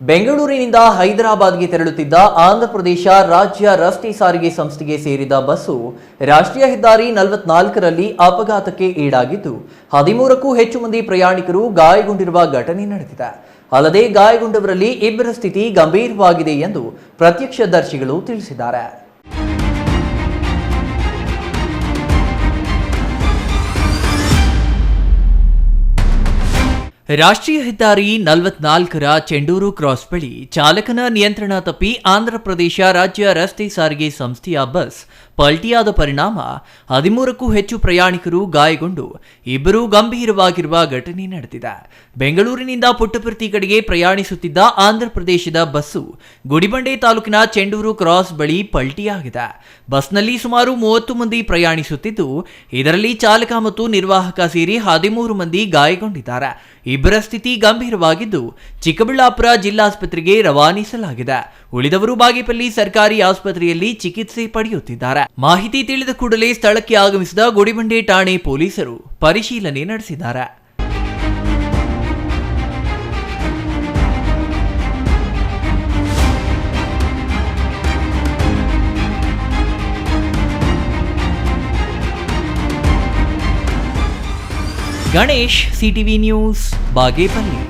ಬೆಂಗಳೂರಿನಿಂದ ಹೈದರಾಬಾದ್ಗೆ ತೆರಳುತ್ತಿದ್ದ ಆಂಧ್ರಪ್ರದೇಶ ರಾಜ್ಯ ರಸ್ತೆ ಸಾರಿಗೆ ಸಂಸ್ಥೆಗೆ ಸೇರಿದ ಬಸ್ಸು ರಾಷ್ಟ್ರೀಯ ಹೆದ್ದಾರಿ ನಲವತ್ನಾಲ್ಕರಲ್ಲಿ ಅಪಘಾತಕ್ಕೆ ಈಡಾಗಿದ್ದು, ಹದಿಮೂರಕ್ಕೂ ಹೆಚ್ಚು ಮಂದಿ ಪ್ರಯಾಣಿಕರು ಗಾಯಗೊಂಡಿರುವ ಘಟನೆ ನಡೆದಿದೆ. ಅಲ್ಲದೆ ಗಾಯಗೊಂಡವರಲ್ಲಿ ಇಬ್ಬರ ಸ್ಥಿತಿ ಗಂಭೀರವಾಗಿದೆ ಎಂದು ಪ್ರತ್ಯಕ್ಷದರ್ಶಿಗಳು ತಿಳಿಸಿದ್ದಾರೆ. ರಾಷ್ಟ್ರೀಯ ಹೆದ್ದಾರಿ ನಲವತ್ನಾಲ್ಕರ ಚೆಂಡೂರು ಕ್ರಾಸ್ ಬಳಿ ಚಾಲಕನ ನಿಯಂತ್ರಣ ತಪ್ಪಿ ಆಂಧ್ರಪ್ರದೇಶ ರಾಜ್ಯ ರಸ್ತೆ ಸಾರಿಗೆ ಸಂಸ್ಥೆಯ ಬಸ್ ಪಲ್ಟಿಯಾದ ಪರಿಣಾಮ ಹದಿಮೂರಕ್ಕೂ ಹೆಚ್ಚು ಪ್ರಯಾಣಿಕರು ಗಾಯಗೊಂಡು ಇಬ್ಬರು ಗಂಭೀರವಾಗಿರುವ ಘಟನೆ ನಡೆದಿದೆ. ಬೆಂಗಳೂರಿನಿಂದ ಪುಟ್ಟಪರ್ತಿ ಕಡೆಗೆ ಪ್ರಯಾಣಿಸುತ್ತಿದ್ದ ಆಂಧ್ರಪ್ರದೇಶದ ಬಸ್ಸು ಗುಡಿಬಂಡೆ ತಾಲೂಕಿನ ಚೆಂಡೂರು ಕ್ರಾಸ್ ಬಳಿ ಪಲ್ಟಿಯಾಗಿದೆ. ಬಸ್ನಲ್ಲಿ ಸುಮಾರು ಮೂವತ್ತು ಮಂದಿ ಪ್ರಯಾಣಿಸುತ್ತಿದ್ದು, ಇದರಲ್ಲಿ ಚಾಲಕ ಮತ್ತು ನಿರ್ವಾಹಕ ಸೇರಿ ಹದಿಮೂರು ಮಂದಿ ಗಾಯಗೊಂಡಿದ್ದಾರೆ. ಇಬ್ಬರ ಸ್ಥಿತಿ ಗಂಭೀರವಾಗಿದ್ದು ಚಿಕ್ಕಬಳ್ಳಾಪುರ ಜಿಲ್ಲಾಸ್ಪತ್ರೆಗೆ ರವಾನಿಸಲಾಗಿದೆ. ಉಳಿದವರು ಬಾಗೇಪಲ್ಲಿ ಸರ್ಕಾರಿ ಆಸ್ಪತ್ರೆಯಲ್ಲಿ ಚಿಕಿತ್ಸೆ ಪಡೆಯುತ್ತಿದ್ದಾರೆ. ಮಾಹಿತಿ ತಿಳಿದ ಕೂಡಲೇ ಸ್ಥಳಕ್ಕೆ ಆಗಮಿಸಿದ ಗುಡಿಬಂಡೆ ಠಾಣೆ ಪೊಲೀಸರು ಪರಿಶೀಲನೆ ನಡೆಸಿದ್ದಾರೆ. Ganesh CTV news Bagepalli